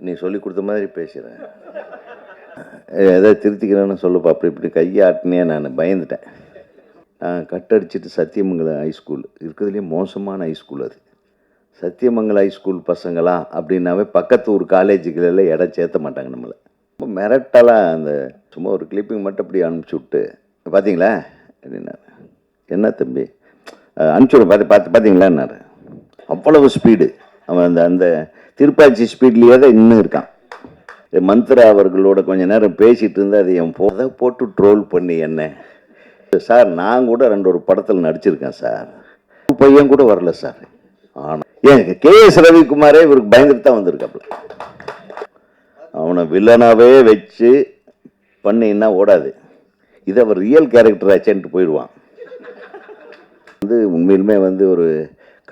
நீ சொல்லி கொடுத்த மாதிரி பேசுகிறேன் எதாவது திருத்திக்கிறேன்னு சொல்லுப்பா. அப்படி இப்படி கையை ஆட்டினே நான் பயந்துட்டேன். நான் கட்டடிச்சிட்டு சத்தியமங்கலம் ஹைஸ்கூல் இருக்கிறதுலே மோசமான ஹைஸ்கூல் அது. சத்தியமங்கலம் ஹைஸ்கூல் பசங்களா அப்படின்னாவே பக்கத்து ஊர் காலேஜுகளெல்லாம் இடம் சேர்த்த மாட்டாங்க நம்மளை. ரொம்ப மிரட்டலாக அந்த சும்மா ஒரு கிளிப்பிங் மட்டும் அப்படி அனுப்பிச்சி விட்டு பார்த்தீங்களா அப்படின்னா என்ன தம்பி? அஹ் அனுப்பிச்சி பார்த்து பார்த்து பார்த்தீங்களான்னாரு அவ்வளவு ஸ்பீடு அவன் அந்த அந்த திருப்பாச்சி ஸ்பீட்லேயே தான் இன்னும் இருக்கான். மந்த்ரா அவர்களோட கொஞ்ச நேரம் பேசிகிட்டு இருந்தால் அதை என் போதை போட்டு ட்ரோல் பண்ணி என்ன. சார் நான் கூட ரெண்டு ஒரு படத்தில் நடிச்சிருக்கேன் சார். பையன் கூட வரல சார். ஆனால் ஏன் கே எஸ் ரவிக்குமாரே இவருக்கு பயந்துட்டு தான் வந்திருக்காப்புல. அவனை வில்லனாவே வச்சு பண்ணின்னா ஓடாது. இது அவர் ரியல் கேரக்டர் ஆச்சேன்ட்டு போயிடுவான். வந்து உண்மையிலுமே வந்து ஒரு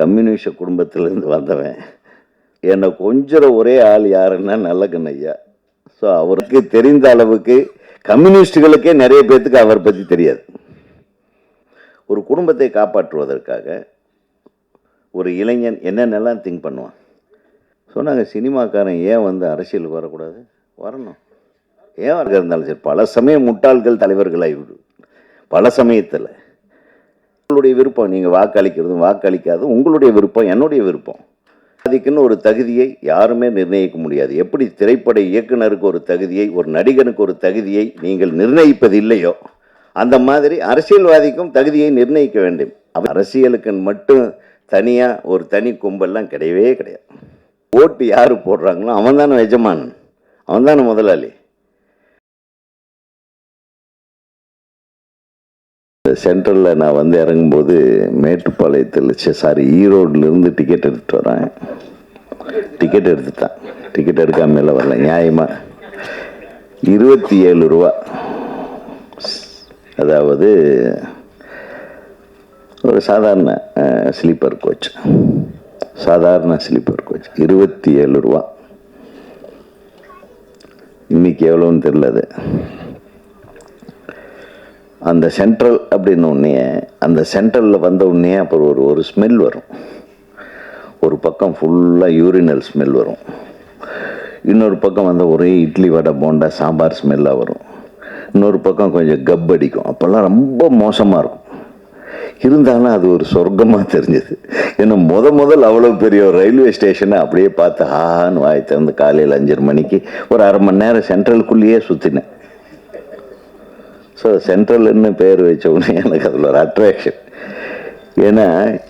கம்யூனிஸ்ட குடும்பத்திலேருந்து வந்தவன். என்னை கொஞ்சம் ஒரே ஆள் யாருன்னா நல்ல கண்ணையா ஸோ அவருக்கு தெரிந்த அளவுக்கு கம்யூனிஸ்டுகளுக்கே நிறைய பேர்த்துக்கு அவரை பற்றி தெரியாது. ஒரு குடும்பத்தை காப்பாற்றுவதற்காக ஒரு இளைஞன் என்னென்னலாம் திங்க் பண்ணுவான்? சொன்னாங்க சினிமாக்காரன் ஏன் வந்து அரசியலுக்கு வரக்கூடாது? வரணும். ஏன் வர இருந்தாலும் சரி பல சமயம் முட்டாள்கள் தலைவர்களாகிவிடும் பல சமயத்தில். உங்களுடைய விருப்பம். நீங்கள் வாக்களிக்கிறதும் வாக்களிக்காது. உங்களுடைய விருப்பம் என்னுடைய விருப்பம். அதுக்குன்னு ஒரு தகுதியை யாருமே நிர்ணயிக்க முடியாது. எப்படி திரைப்பட இயக்குனருக்கு ஒரு தகுதியை ஒரு நடிகனுக்கு ஒரு தகுதியை நீங்கள் நிர்ணயிப்பது இல்லையோ அந்த மாதிரி அரசியல்வாதிக்கும் தகுதியை நிர்ணயிக்க வேண்டும். அவ- அரசியலுக்கு மட்டும் தனியாக ஒரு தனி கும்பல்லாம் கிடையவே கிடையாது. ஓட்டு யார் போடுறாங்களோ அவன் தானே எஜமானன். அவன் தானே முதலாளி. சென்ட்ரலில் நான் வந்து இறங்கும்போது மேட்டுப்பாளையத்தில் சாரி ஈரோட்லேருந்து டிக்கெட் எடுத்துகிட்டு வரேன் டிக்கெட் எடுத்துட்டேன். டிக்கெட் எடுக்காமல் வரல. நியாயமாக இருபத்தி ஏழு ரூபா. அதாவது ஒரு சாதாரண ஸ்லீப்பர் கோச் சாதாரண ஸ்லீப்பர் கோச் இருபத்தி ஏழு ரூபா. இன்னைக்கு எவ்வளோன்னு தெரில அது. அந்த சென்ட்ரல் அப்படின்னு உடனே அந்த சென்ட்ரலில் வந்த உடனே அப்புறம் ஒரு ஒரு ஸ்மெல் வரும். ஒரு பக்கம் ஃபுல்லாக யூரினல் ஸ்மெல் வரும். இன்னொரு பக்கம் வந்து ஒரே இட்லி வடை போண்டா சாம்பார் ஸ்மெல்லாக வரும். இன்னொரு பக்கம் கொஞ்சம் கப் அடிக்கும். அப்போல்லாம் ரொம்ப மோசமாக இருக்கும். இருந்தாலும் அது ஒரு சொர்க்கமாக தெரிஞ்சது. ஏன்னா முத முதல் அவ்வளோ பெரிய ஒரு ரயில்வே ஸ்டேஷனை அப்படியே பார்த்து ஆன்னு வாய் திறந்து காலையில் அஞ்சரை மணிக்கு ஒரு அரை மணி நேரம் சென்ட்ரலுக்குள்ளேயே சுற்றினேன் ஸோ சென்ட்ரல்னு பேர் வச்ச உடனே எனக்கு அதில் ஒரு அட்ராக்ஷன் ஏன்னா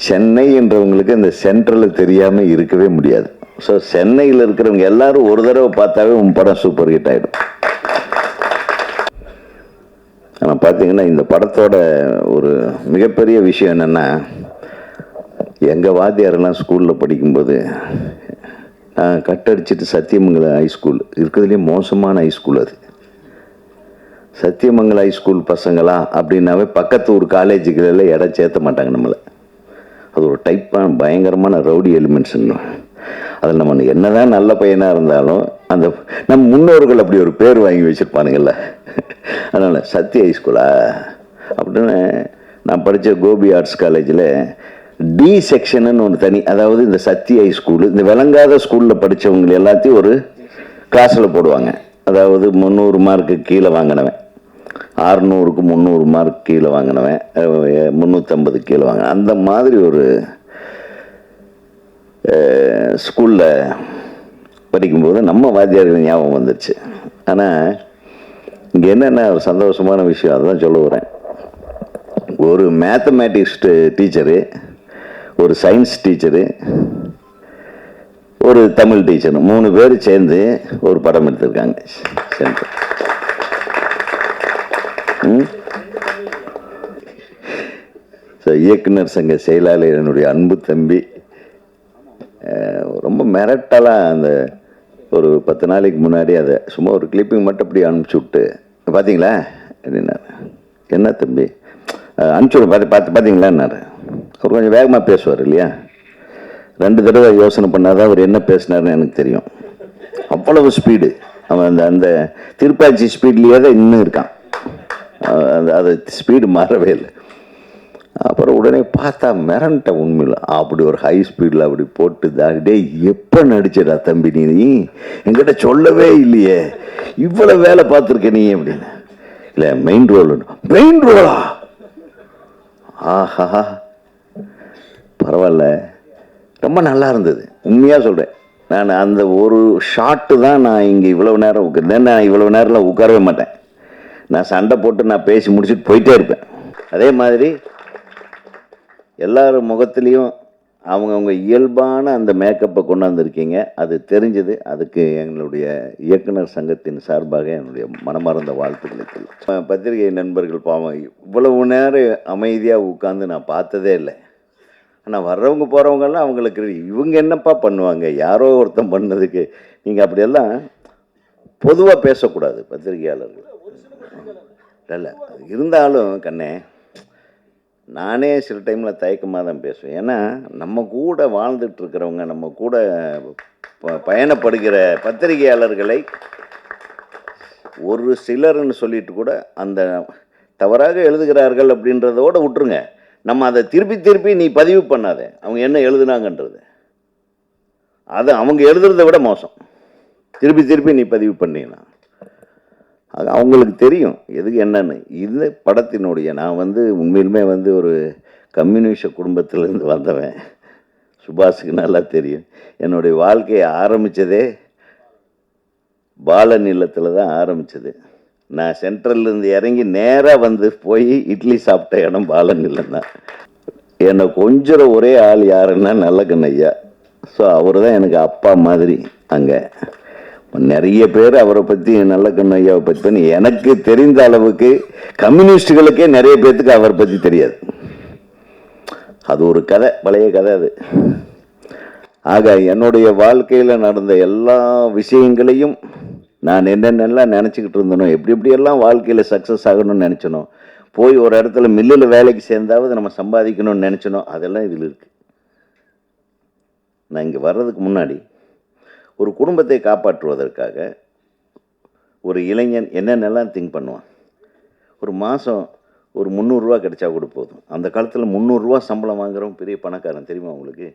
சென்னை என்றவங்களுக்கு இந்த சென்ட்ரல் தெரியாமல் இருக்கவே முடியாது. ஸோ சென்னையில் இருக்கிறவங்க எல்லாரும் ஒரு தடவை பார்த்தாவே உன் படம் சூப்பர் ஹிட் ஆகிடும் ஆனால் பார்த்தீங்கன்னா இந்த படத்தோட ஒரு மிகப்பெரிய விஷயம் என்னென்னா எங்கள் வாத்தியாரெல்லாம் ஸ்கூலில் படிக்கும்போது நான் கட்டடிச்சிட்டு சத்தியமங்கலம் ஹைஸ்கூல் இருக்கிறதுலே மோசமான ஹைஸ்கூல் அது. சத்தியமங்கல ஹைஸ்கூல் பசங்களா அப்படின்னாவே பக்கத்து ஊர் காலேஜுகளில் இடம் சேர்த்த மாட்டாங்க நம்மளை. அது ஒரு டைப்பான பயங்கரமான ரவுடி எலிமெண்ட்ஸ்ன்னு அதில் நம்ம என்னதான் நல்ல பையனாக இருந்தாலும் அந்த நம் முன்னோர்கள் அப்படி ஒரு பேர் வாங்கி வச்சுருப்பானுங்கள்ல அதனால் சத்ய ஹைஸ்கூலா அப்படின்னு நான் படித்த கோபி ஆர்ட்ஸ் காலேஜில் டி செக்ஷனுன்னு ஒன்று தனி அதாவது இந்த சத்ய ஹைஸ்கூலு இந்த விளங்காத ஸ்கூலில் படித்தவங்க எல்லாத்தையும் ஒரு கிளாஸில் போடுவாங்க. அதாவது முந்நூறு மார்க்கு கீழே வாங்கினவன். அறுநூறுக்கு முந்நூறு மார்க் கீழே வாங்கினவன் முந்நூற்றம்பது கீழே வாங்கினேன் அந்த மாதிரி ஒரு ஸ்கூலில் படிக்கும்போது நம்ம வாத்தியார்கள் ஞாபகம் வந்துச்சு ஆனால் இங்கே என்னென்ன ஒரு சந்தோஷமான விஷயம் அதுதான் சொல்ல வரேன். ஒரு மேத்தமேட்டிக்ஸ் டீச்சரு ஒரு சயின்ஸ் டீச்சரு ஒரு தமிழ் டீச்சர் மூணு பேர் சேர்ந்து ஒரு படம் எடுத்திருக்காங்க. சென்டர் இயக்குனர் சங்க செயலாளர் என்னுடைய அன்பு தம்பி ரொம்ப மிரட்டலாம் அந்த ஒரு பத்து நாளைக்கு முன்னாடி அதை சும்மா ஒரு கிளிப்பிங் மட்டும் அப்படி அனுப்பிச்சி விட்டு பார்த்தீங்களா அப்படின்னாரு. என்ன தம்பி? அஹ், அனுப்பிச்சி பார்த்து பார்த்து பார்த்தீங்களான்னாரு அவர் கொஞ்சம் வேகமாக பேசுவார் இல்லையா? ரெண்டு தடவை யோசனை பண்ணாதான் அவர் என்ன பேசினார்னு எனக்கு தெரியும். அவ்வளவு ஸ்பீடு அவன் அந்த அந்த திருப்பாச்சி ஸ்பீட்லேயே தான் இன்னும் இருக்கான். அது அது ஸ்பீடு மாறவே இல்லை. அப்புறம் உடனே பார்த்தா மிரண்டேன் உண்மையில். அப்படி ஒரு ஹை ஸ்பீடில் அப்படி போட்டு தாண்டே எப்போ நடிச்சடா தம்பி நீ? என்கிட்ட சொல்லவே இல்லையே. இவ்வளோ வேலை பார்த்துருக்க நீ அப்படின்னு. இல்லை மெயின் ரோல் மெயின் ரோலா ஆஹா பரவாயில்ல. ரொம்ப நல்லா இருந்தது. உண்மையாக சொல்கிறேன் நான் அந்த ஒரு ஷாட்டு தான் நான் இங்கே இவ்வளவு நேரம் உட்கார்ந்தேன் நான் இவ்வளவு நேரம்லாம் உட்காரவே மாட்டேன். நான் சண்டை போட்டு நான் பேசி முடிச்சுட்டு போயிட்டே இருப்பேன். அதே மாதிரி எல்லார் முகத்துலேயும் அவங்கவுங்க இயல்பான அந்த மேக்கப்பை கொண்டாந்துருக்கீங்க. அது தெரிஞ்சது. அதுக்கு எங்களுடைய இயக்குனர் சங்கத்தின் சார்பாக என்னுடைய மனமார்ந்த வாழ்த்துக்களை தெரியும் பத்திரிகை நண்பர்கள் பாவம் இவ்வளவு நேரம் அமைதியாக உட்காந்து நான் பார்த்ததே இல்லை. ஆனால் வர்றவங்க போகிறவங்கெல்லாம் அவங்களுக்கு இவங்க என்னப்பா பண்ணுவாங்க? யாரோ ஒருத்தன் பண்ணதுக்கு நீங்கள் அப்படியெல்லாம் பொதுவாக பேசக்கூடாது பத்திரிகையாளர்கள். இல்லை இருந்தாலும் கண்ணே நானே சில டைமில் தயக்கமாக தான் பேசுவேன். ஏன்னா நம்ம கூட வாழ்ந்துட்டு இருக்கிறவங்க நம்ம கூட ப- பயணப்படுகிற பத்திரிகையாளர்களை ஒரு சிலர்னு சொல்லிட்டு கூட அந்த தவறாக எழுதுகிறார்கள் அப்படின்றதோட விட்டுருங்க. நம்ம அதை திருப்பி திருப்பி நீ பதிவு பண்ணாத. அவங்க என்ன எழுதுனாங்கன்றது. அது அவங்க எழுதுறதை விட மோசம். திருப்பி திருப்பி நீ பதிவு பண்ணிடலாம். அது அவங்களுக்கு தெரியும். எதுக்கு என்னன்னு. இந்த படத்தினுடைய நான் வந்து உண்மையிலுமே வந்து ஒரு கம்யூனிஸ்ட குடும்பத்திலேருந்து வந்தவன். சுபாஷுக்கு நல்லா தெரியும். என்னுடைய வாழ்க்கையை ஆரம்பித்ததே பாலன் இல்லத்தில் தான் ஆரம்பித்தது நான் சென்ட்ரல்லேருந்து இறங்கி நேராக வந்து போய் இட்லி சாப்பிட்ட இடம் பாலன் இல்லம் தான். என்னை கொஞ்சம் ஒரே ஆள் யாருன்னா நல்ல கண்ணையா ஸோ அவர் தான் எனக்கு அப்பா மாதிரி அங்கே. நிறைய பேர் அவரை பற்றி நல்ல கண்ணையாவை பற்றி பண்ணி எனக்கு தெரிந்த அளவுக்கு கம்யூனிஸ்டுகளுக்கே நிறைய பேர்த்துக்கு அவரை பற்றி தெரியாது. அது ஒரு கதை பழைய கதை அது. ஆக என்னுடைய வாழ்க்கையில் நடந்த எல்லா விஷயங்களையும் நான் என்னென்னலாம் நினச்சிக்கிட்டு இருந்தனோ எப்படி எப்படியெல்லாம் வாழ்க்கையில் சக்ஸஸ் ஆகணும்னு நினச்சனோ போய் ஒரு இடத்துல மில்லில் வேலைக்கு சேர்ந்தாவது நம்ம சம்பாதிக்கணும்னு நினச்சனோ அதெல்லாம் இதில் இருக்குது நான் இங்கே வர்றதுக்கு முன்னாடி ஒரு குடும்பத்தை காப்பாற்றுவதற்காக ஒரு இளைஞன் என்னென்னலாம் திங்க் பண்ணுவான்? ஒரு மாதம் ஒரு முந்நூறுரூவா கிடைச்சா கூட போதும். அந்த காலத்தில் முந்நூறுரூவா சம்பளம் வாங்குறவன் பெரிய பணக்காரன் தெரியுமா உங்களுக்கு?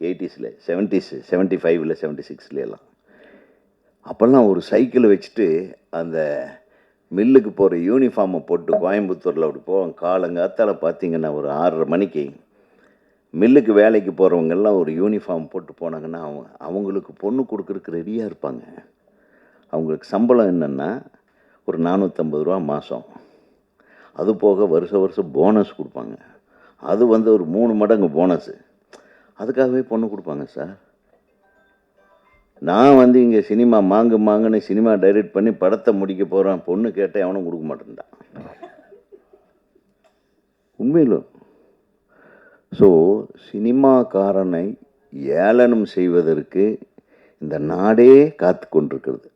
எயிட்டிஸில் செவன்ட்டிஸ் செவன்ட்டி ஃபைவ்ல செவன்ட்டி சிக்ஸ்ல எல்லாம். அப்போல்லாம் ஒரு சைக்கிளை வச்சுட்டு அந்த மில்லுக்கு போகிற யூனிஃபார்மை போட்டு கோயம்புத்தூரில் அப்படி போவோம் காலங்காத்தால் பார்த்தீங்கன்னா ஒரு ஆறரை மணிக்கு மில்லுக்கு வேலைக்கு போகிறவங்கெல்லாம் ஒரு யூனிஃபார்ம் போட்டு போனாங்கன்னா அவங்க அவங்களுக்கு பொண்ணு கொடுக்குறதுக்கு ரெடியாக இருப்பாங்க. அவங்களுக்கு சம்பளம் என்னென்னா ஒரு நானூற்றம்பது ரூபா மாதம் அது போக வருஷ வருஷம் போனஸ் கொடுப்பாங்க. அது வந்து ஒரு மூணு மடங்கு போனஸு அதுக்காகவே பொண்ணு கொடுப்பாங்க சார். நான் வந்து இங்கே சினிமா மாங்கு மாங்குன்னு சினிமா டைரக்ட் பண்ணி படத்தை முடிக்க போகிறேன் பொண்ணு கேட்டேன் அவனும் கொடுக்க மாட்டேன்டான் உண்மையிலும் ஸோ சினிமாக்காரனை ஏளனம் செய்வதற்கு இந்த நாடே காத்து கொண்டிருக்கிறது.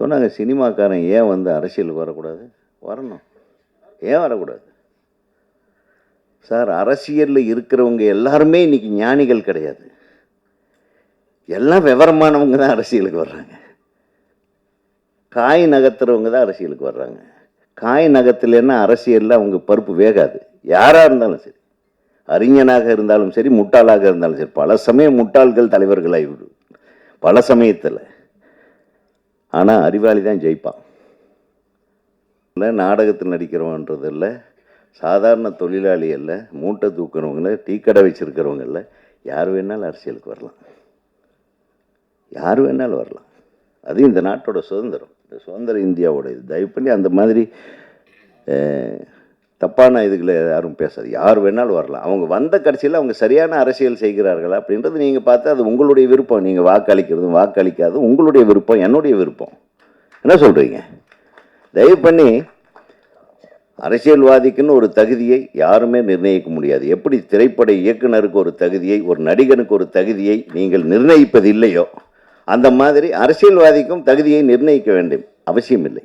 சொன்னாங்க சினிமாக்காரன் ஏன் வந்து அரசியலுக்கு வரக்கூடாது? வரணும். ஏன் வரக்கூடாது? சார் அரசியலில் இருக்கிறவங்க எல்லாருமே இன்றைக்கி ஞானிகள் கிடையாது. எல்லாம் விவரமானவங்க தான் அரசியலுக்கு வர்றாங்க. காய் நகர்த்துறவங்க தான் அரசியலுக்கு வர்றாங்க. காய் நகர்த்தலைன்னா அரசியலில் அவங்க பருப்பு வேகாது. யாராக இருந்தாலும் சரி. அறிஞனாக இருந்தாலும் சரி முட்டாளாக இருந்தாலும் சரி. பல சமயம் முட்டாள்கள் தலைவர்களாகி விடும் பல சமயத்தில். ஆனால் அறிவாளி தான் ஜெயிப்பான் இல்லை நாடகத்தில் நடிக்கிறவன்றது இல்லை சாதாரண தொழிலாளி அல்ல மூட்டை தூக்குறவங்கள டீ கடை வச்சுருக்கிறவங்க இல்லை யார் வேணாலும் அரசியலுக்கு வரலாம். யார் வேணாலும் வரலாம். அது இந்த நாட்டோட சுதந்திரம். இந்த சுதந்திர இந்தியாவோட இது. தயவு பண்ணி அந்த மாதிரி தப்பான இதுகளை யாரும் பேசாது. யார் வேணாலும் வரலாம். அவங்க வந்த கடைசியில் அவங்க சரியான அரசியல் செய்கிறார்கள் அப்படின்றது நீங்கள் பார்த்து அது உங்களுடைய விருப்பம். நீங்கள் வாக்களிக்கிறதும் வாக்களிக்காதும் உங்களுடைய விருப்பம் என்னுடைய விருப்பம். என்ன சொல்கிறீங்க தயவு பண்ணி அரசியல்வாதிக்குன்னு ஒரு தகுதியை யாருமே நிர்ணயிக்க முடியாது. எப்படி திரைப்பட இயக்குனருக்கு ஒரு தகுதியை ஒரு நடிகனுக்கு ஒரு தகுதியை நீங்கள் நிர்ணயிப்பது இல்லையோ அந்த மாதிரி அரசியல்வாதிக்கும் தகுதியை நிர்ணயிக்க வேண்டும். அவசியமில்லை.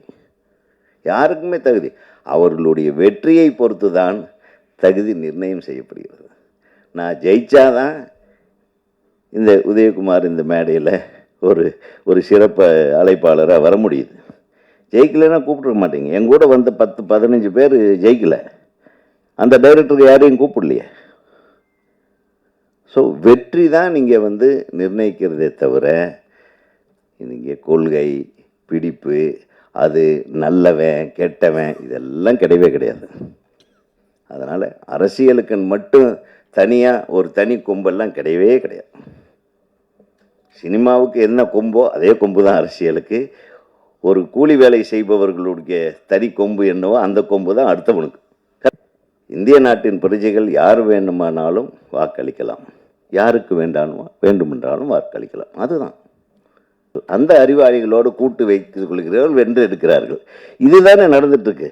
யாருக்குமே தகுதி. அவர்களுடைய வெற்றியை பொறுத்து தான் தகுதி நிர்ணயம் செய்யப்படுகிறது. நான் ஜெயிச்சாதான் இந்த உதயகுமார் இந்த மேடையில் ஒரு ஒரு சிறப்பு அழைப்பாளராக வர முடியுது. ஜெயிக்கலைன்னா கூப்பிட்ருக்க மாட்டீங்க. என் கூட வந்த பத்து பதினஞ்சு பேர் ஜெயிக்கலை. அந்த டைரக்டருக்கு யாரையும் கூப்பிடலையே. ஸோ வெற்றி தான் நீங்கள் வந்து நிர்ணயிக்கிறதே தவிர இங்கே கொள்கை பிடிப்பு அது நல்லவன் கெட்டவன் இதெல்லாம் கிடையவே கிடையாது. அதனால் அரசியலுக்கு மட்டும் தனியாக ஒரு தனி கொம்பெல்லாம் கிடையவே கிடையாது. சினிமாவுக்கு என்ன கொம்போ அதே கொம்பு தான் அரசியலுக்கு. ஒரு கூலி வேலை செய்பவர்களுடைய தனி கொம்பு என்னவோ அந்த கொம்பு தான் அடுத்தவனுக்கு. இந்திய நாட்டின் பிரஜைகள் யார் வேண்டுமானாலும் வாக்களிக்கலாம். யாருக்கு வேண்டாமோ வேண்டுமென்றாலும் வாக்களிக்கலாம். அதுதான். அந்த அறிவாளிகளோடு கூட்டு வைத்துக் கொள்கிறவர்கள் வென்று எடுக்கிறார்கள் இதுதானே நடந்துட்டு இருக்கு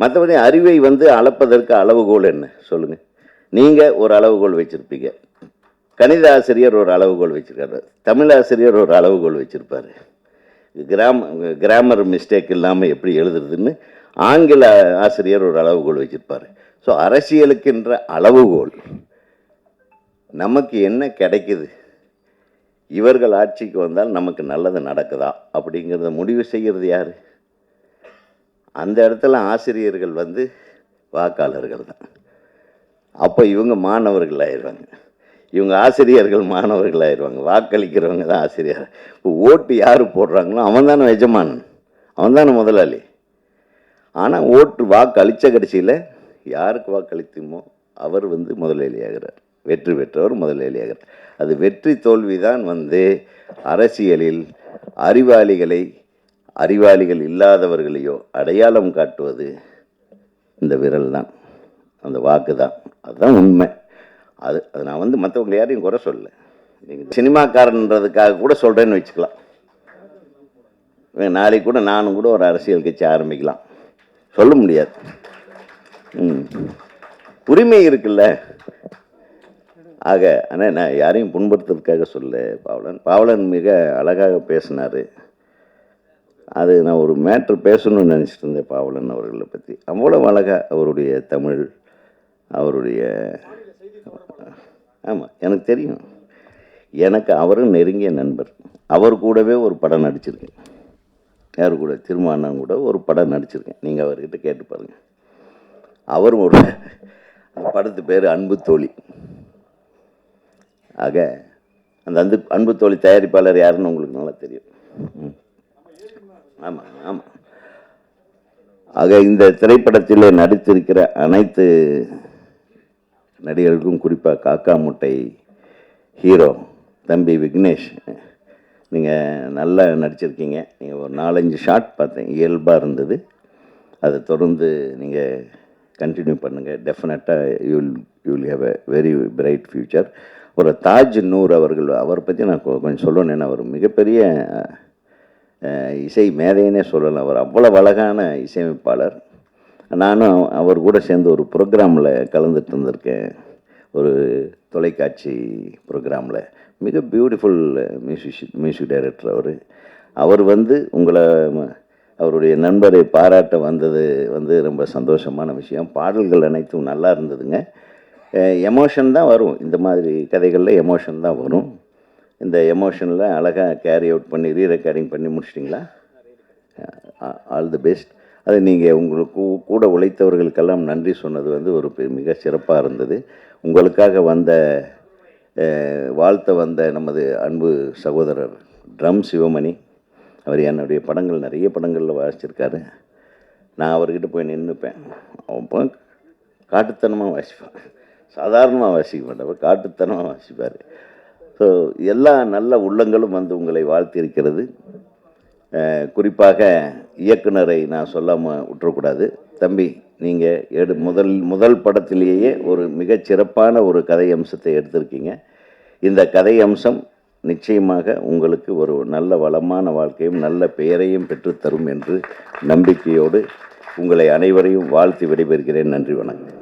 மற்றபடி அறிவை வந்து அளப்பதற்கு அளவுகோல் என்ன? சொல்லுங்க. நீங்க ஒரு அளவுகோல் வச்சிருப்பீங்க. கணித ஆசிரியர் ஒரு அளவுகோல் வச்சிருக்காரு. தமிழ் ஆசிரியர் ஒரு அளவுகோல் வச்சிருப்பாரு. கிராம கிராமர் மிஸ்டேக் இல்லாமல் எப்படி எழுதுறதுன்னு ஆங்கில ஆசிரியர் ஒரு அளவுகோல் வச்சிருப்பாரு. ஸோ அரசியலுக்கின்ற அளவுகோல் நமக்கு என்ன கிடைக்குது? இவர்கள் ஆட்சிக்கு வந்தால் நமக்கு நல்லது நடக்குதா? அப்படிங்கிறத முடிவு செய்கிறது யார்? அந்த இடத்துல ஆசிரியர்கள் வந்து வாக்காளர்கள் தான். அப்போ இவங்க மாணவர்கள் ஆயிடுவாங்க. இவங்க ஆசிரியர்கள் மாணவர்கள் ஆயிடுவாங்க. வாக்களிக்கிறவங்க தான் ஆசிரியர். இப்போ ஓட்டு யார் போடுறாங்களோ அவன் தானே எஜமானன். அவன் தானே முதலாளி. ஆனால் ஓட்டு வாக்கு அளித்த கடைசியில் யாருக்கு வாக்களித்தோமோ அவர் வந்து முதலாளியாகிறார். வெற்றி பெற்றவர் முதலாளியாகிறார் அது வெற்றி தோல்விதான் வந்து அரசியலில் அறிவாளிகளை அறிவாளிகள் இல்லாதவர்களையோ அடையாளம் காட்டுவது இந்த விரல் தான் அந்த வாக்கு தான் அதுதான் உண்மை. அது அது நான் வந்து மற்றவங்க யாரையும் குறை சொல்ல நீங்கள் சினிமாக்காரன்றதுக்காக கூட சொல்கிறேன்னு வச்சுக்கலாம். நாளைக்கு கூட நானும் கூட ஒரு அரசியல் கட்சி ஆரம்பிக்கலாம். சொல்ல முடியாது. ம். உரிமை இருக்குல்ல? ஆக ஆனால் நான் யாரையும் புண்படுத்துறதுக்காக சொல்ல பாவலன் பாவலன் மிக அழகாக பேசினார். அது நான் ஒரு மேட்ரு பேசணும்னு நினச்சிட்டு இருந்தேன் பாவலன் அவர்களை பற்றி அவ்வளோ அழகாக அவருடைய தமிழ் அவருடைய ஆமாம் எனக்கு தெரியும். எனக்கு அவரும் நெருங்கிய நண்பர். அவர் கூடவே ஒரு படம் நடிச்சிருக்கேன். யார் கூட? திருமாண்ணன் கூட ஒரு படம் நடிச்சிருக்கேன். நீங்கள் அவர்கிட்ட கேட்டு பாருங்கள் அவரும் ஒரு படத்து பேர் அன்பு தோழி. ஆக அந்த அன்பு அன்பு தோழி தயாரிப்பாளர் யாருன்னு உங்களுக்கு நல்லா தெரியும். ஆமாம் ஆமாம் ஆக இந்த திரைப்படத்தில் நடித்திருக்கிற அனைத்து நடிகர்களுக்கும் குறிப்பாக காக்கா முட்டை ஹீரோ தம்பி விக்னேஷ் நீங்கள் நல்லா நடிச்சிருக்கீங்க. நீங்கள் ஒரு நாலஞ்சு ஷாட் பார்த்தேன் இயல்பாக இருந்தது. அதை தொடர்ந்து நீங்கள் கண்டினியூ பண்ணுங்கள் டெஃபினட்டாக you'll you'll have a very bright future ஒரு தாஜ் நூர் அவர்கள் அவரை பற்றி நான் கொஞ்சம் சொல்லணும் ஏன்னா அவர் மிகப்பெரிய இசை மேதைன்னே சொல்லலாம். அவர் அவ்வளோ அழகான இசையமைப்பாளர். நானும் அவர் கூட சேர்ந்து ஒரு ப்ரோக்ராமில் கலந்துட்டு இருந்திருக்கேன். ஒரு தொலைக்காட்சி ப்ரோக்ராமில். மிக பியூட்டிஃபுல் மியூசிஷ் மியூசிக் டைரக்டர் அவர். அவர் வந்து உங்களை ம- அவருடைய நண்பரை பாராட்ட வந்தது வந்து ரொம்ப சந்தோஷமான விஷயம். பாடல்கள் அனைத்தும் நல்லா இருந்ததுங்க. எமோஷன் தான் வரும். இந்த மாதிரி கதைகளில் எமோஷன் தான் வரும். இந்த எமோஷனில் அழகாக கேரி அவுட் பண்ணி ரீ ரெக்கார்டிங் பண்ணி முடிச்சிட்டிங்களா? ஆல் தி பெஸ்ட் அது நீங்கள் உங்களுக்கு கூட உழைத்தவர்களுக்கெல்லாம் நன்றி சொன்னது வந்து ஒரு மிக சிறப்பாக இருந்தது. உங்களுக்காக வந்த வாழ்த்த வந்த நமது அன்பு சகோதரர் ட்ரம் சிவமணி அவர் என்னுடைய படங்கள் நிறைய படங்களில் வாசிச்சிருக்காரு. நான் அவர்கிட்ட போய் நின்றுப்பேன் அவன் காட்டுத்தனமாக வாசிப்பான். சாதாரணமாக வாசிக்க மாட்டேன். காட்டுத்தனமாக வாசிப்பார். ஸோ எல்லா நல்ல உள்ளங்களும் வந்து உங்களை வாழ்த்தியிருக்கிறது. குறிப்பாக இயக்குனரை நான் சொல்லாமல் விட்டுறக்கூடாது. தம்பி நீங்கள் எடு முதல் முதல் படத்திலேயே ஒரு மிகச்சிறப்பான ஒரு கதை அம்சத்தை எடுத்திருக்கீங்க. இந்த கதை அம்சம் நிச்சயமாக உங்களுக்கு ஒரு நல்ல வளமான வாழ்க்கையும் நல்ல பெயரையும் பெற்றுத்தரும் என்று நம்பிக்கையோடு உங்களை அனைவரையும் வாழ்த்தி விடைபெறுகிறேன். நன்றி வணக்கம்.